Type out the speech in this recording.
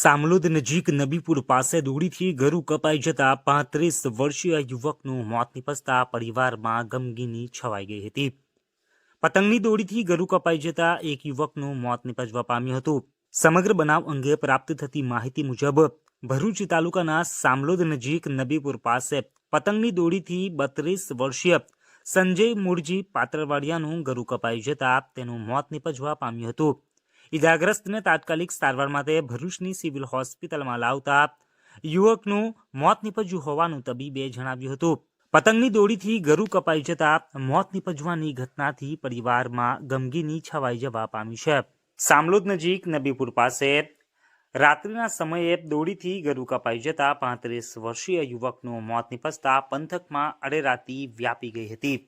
સામલોદ નજીક નબીપુર પાસે દોડીથી ગરુ કપાઈ જતા પાંત્રીસ વર્ષીય યુવકનું મોત નિપજતા પરિવારમાં ગમગીની છવાઈ ગઈ હતી. પતંગની દોડીથી ગરુ કપાઈ જતા એક યુવકનું મોત નિપજવા પામ્યું હતું. સમગ્ર બનાવ અંગે પ્રાપ્ત થતી માહિતી મુજબ, ભરૂચ તાલુકાના સામલોદ નજીક નબીપુર પાસે પતંગની દોડીથી બત્રીસ વર્ષીય સંજય મૂળજી પાત્રવાડિયાનું ગરુ કપાઈ જતા તેનું મોત નિપજવા પામ્યું હતું. ઇજાગ્રસ્તને તાત્કાલિક સારવાર માટે ભરૂચની સિવિલ હોસ્પિટલમાં લાવતા યુવકનું મોત નિપજ્યું હોવાનું તબીબે જણાવ્યું હતું. પતંગની દોડીથી ગરુ કપાઈ જતા મોત નિપજવાની ઘટનાથી પરિવારમાં ગમગીની છવાઈ જવા પામી છે. સામલોદ નજીક નબીપુર પાસે રાત્રિના સમયે દોડીથી ગરુ કપાઈ જતા પાંત્રીસ વર્ષીય યુવકનું મોત નિપજતા પંથકમાં અડેરાતી વ્યાપી ગઈ હતી.